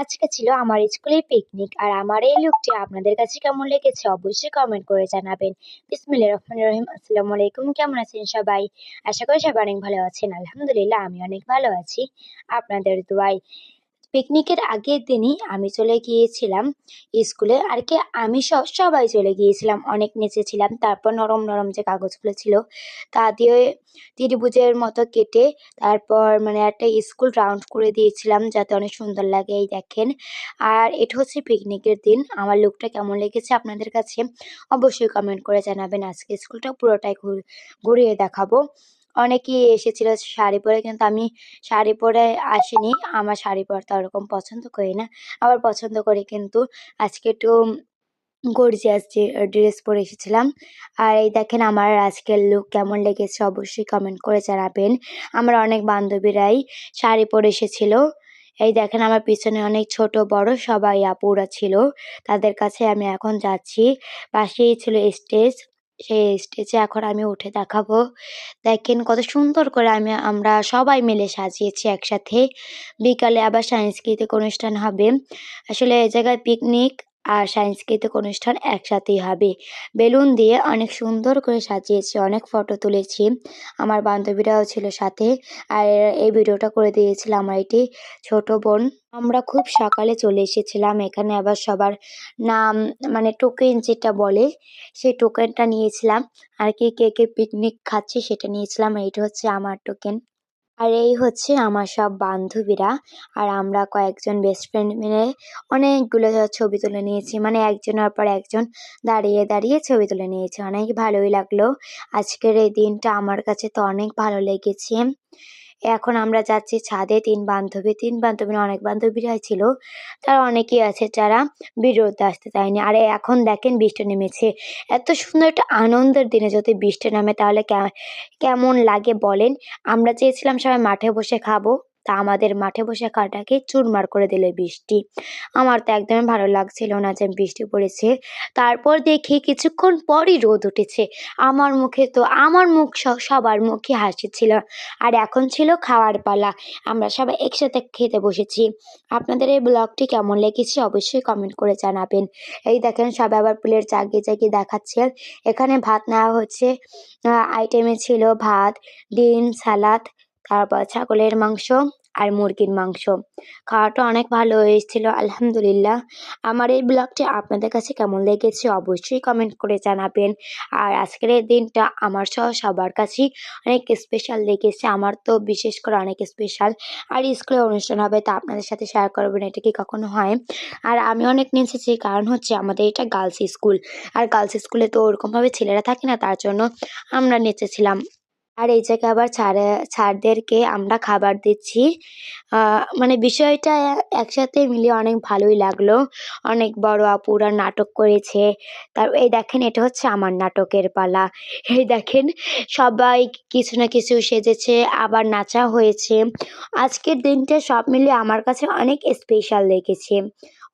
আজকে ছিল আমার স্কুলের পিকনিক আর আমার এই লুকটি আপনাদের কাছে কেমন লেগেছে অবশ্যই কমেন্ট করে জানাবেন। বিসমিল্লাহ রহমান রহিম আসসালামু আলাইকুম, কেমন আছেন সবাই? আশা করি সবাই অনেক ভালো আছেন, আলহামদুলিল্লাহ, আমি অনেক ভালো আছি। আপনাদের দোয়ায় পিকনিকের আগের দিনই আমি চলে গিয়েছিলাম স্কুলে। আর কি, আমি সব, সবাই চলে গিয়েছিলাম। অনেক নেচেছিলাম। তারপর নরম নরম যে কাগজগুলো ছিল, তা দিয়ে ত্রিভুজের মতো কেটে তারপর মানে একটা স্কুল রাউন্ড করে দিয়েছিলাম যাতে অনেক সুন্দর লাগে, এই দেখেন। আর এটা হচ্ছে পিকনিকের দিন। আমার লুকটা কেমন লেগেছে আপনাদের কাছে অবশ্যই কমেন্ট করে জানাবেন। আজকে স্কুলটা পুরোটাই ঘুর- ঘুরিয়ে দেখাবো। অনেকেই এসেছিল শাড়ি পরে, কিন্তু আমি শাড়ি পরে আসিনি। আমার শাড়ি পরতে ওরকম পছন্দ করি না। আবার পছন্দ করি, কিন্তু আজকে একটু গর্জিয়াস ড্রেস পরে এসেছিলাম। আর এই দেখেন আমার আজকের লুক কেমন লেগেছে, অবশ্যই কমেন্ট করে জানাবেন। আমার অনেক বান্ধবীরাই শাড়ি পরে এসেছিল। এই দেখেন আমার পিছনে অনেক ছোট, বড় সবাই আপুরা ছিল। তাদের কাছে আমি এখন যাচ্ছি। পাশেই ছিল স্টেজ সেই স্টেজে এখন আমি উঠে দেখাবো। দেখেন কত সুন্দর করে আমি, আমরা সবাই মিলে সাজিয়েছি একসাথে। বিকালে আবার সাংস্কৃতিক অনুষ্ঠান হবে। আসলে এই জায়গায় পিকনিক আর সাংস্কৃতিক অনুষ্ঠান একসাথেই হবে। বেলুন দিয়ে অনেক সুন্দর করে সাজিয়েছি, অনেক ফটো তুলেছি। আমার বান্ধবীরাও ছিল সাথে আর এই ভিডিওটা করে দিয়েছিল আমার এটি ছোট বোন। আমরা খুব সকালে চলে এসেছিলাম, এখানে আবার সবার নাম মানে টোকেন যেটা বলে, সেই টোকেনটা নিয়েছিলাম। আর কি, কে কে পিকনিক খাচ্ছে সেটা নিয়েছিলাম এইটা হচ্ছে আমার টোকেন আর এই হচ্ছে আমার সব বান্ধবীরা। আর আমরা কয়েকজন বেস্ট ফ্রেন্ড মিলে অনেকগুলো ছবি তুলে নিয়েছি। মানে একজনের পর একজন দাঁড়িয়ে দাঁড়িয়ে ছবি তুলে নিয়েছি। অনেক ভালোই লাগল। আজকের এই দিনটা আমার কাছে তো অনেক ভালো লেগেছে। এখন আমরা যাচ্ছি ছাদে, তিন বান্ধবী তিন বান্ধবী অনেক বান্ধবীরাই ছিল। তারা অনেকেই আছে যারা ভিডিওতে আসতে চায়নি। আর এখন দেখেন বৃষ্টি নেমেছে। এত সুন্দর একটা আনন্দের দিনে যদি বৃষ্টি নামে তাহলে কেমন লাগে বলেন? আমরা চেয়েছিলাম সবাই মাঠে বসে খাব। তা আমাদের মাঠে বসে খাওয়াটাকে চুরমার করে দিল বৃষ্টি। আমার তো একদমই ভালো লাগছিল না যে বৃষ্টি পড়েছে। তারপর দেখি কিছুক্ষণ পরই রোদ উঠেছে। আমার মুখে তো, আমার মুখ সবার মুখে হাসি ছিল। আর এখন ছিল খাওয়ার পালা। আমরা সবাই একসাথে খেতে বসেছি। আপনাদের এই ব্লগটি কেমন লেগেছে অবশ্যই কমেন্ট করে জানাবেন। এই দেখেন সবাই আবার প্লেট জাগিয়ে জাগিয়ে দেখাচ্ছে এখানে ভাত নেওয়া হচ্ছে। আইটেমে ছিল ভাত, ডিম, সালাদ তারপর ছাগলের মাংস আর মুরগির মাংস। খাওয়াটা অনেক ভালো হয়েছিল, আলহামদুলিল্লাহ। আমার এই ব্লগটি আপনাদের কাছে কেমন লেগেছে অবশ্যই কমেন্ট করে জানাবেন। আর আজকের এই দিনটা আমার সহ সবার কাছেই অনেক স্পেশাল লেগেছে, আমার তো বিশেষ করে অনেক স্পেশাল আর স্কুলে অনুষ্ঠান হবে, তা আপনাদের সাথে শেয়ার করবেন এটা কি কখনো হয়? আর আমি অনেক নেচেছি কারণ হচ্ছে আমাদের এটা গার্লস স্কুল আর গার্লস স্কুলে তো ওরকমভাবে ছেলেরা থাকে না, তার জন্য আমরা নেচেছিলাম। আর এই জায়গায় আবার ছাড়ে, ছাড়দেরকে আমরা খাবার দিচ্ছি। মানে বিষয়টা একসাথে মিলিয়ে অনেক ভালোই লাগল। অনেক বড় আপুরা নাটক করেছে। তার, এই দেখেন এটা হচ্ছে আমার নাটকের পালা। এই দেখেন সবাই কিছু না কিছু সেজেছে, আবার নাচা হয়েছে। আজকের দিনটা সব মিলিয়ে আমার কাছে অনেক স্পেশাল লেগেছে।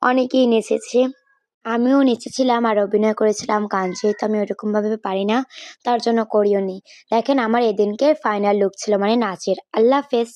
অনেকেই নেচেছে। আমিও নেচেছিলাম আর অভিনয় করেছিলাম গান, যেহেতু আমি ওরকমভাবে পারি না, তার জন্য করিও নি দেখেন আমার এদিনকে ফাইনাল লুক ছিল মানে নাচের। আল্লাহ হাফেজ।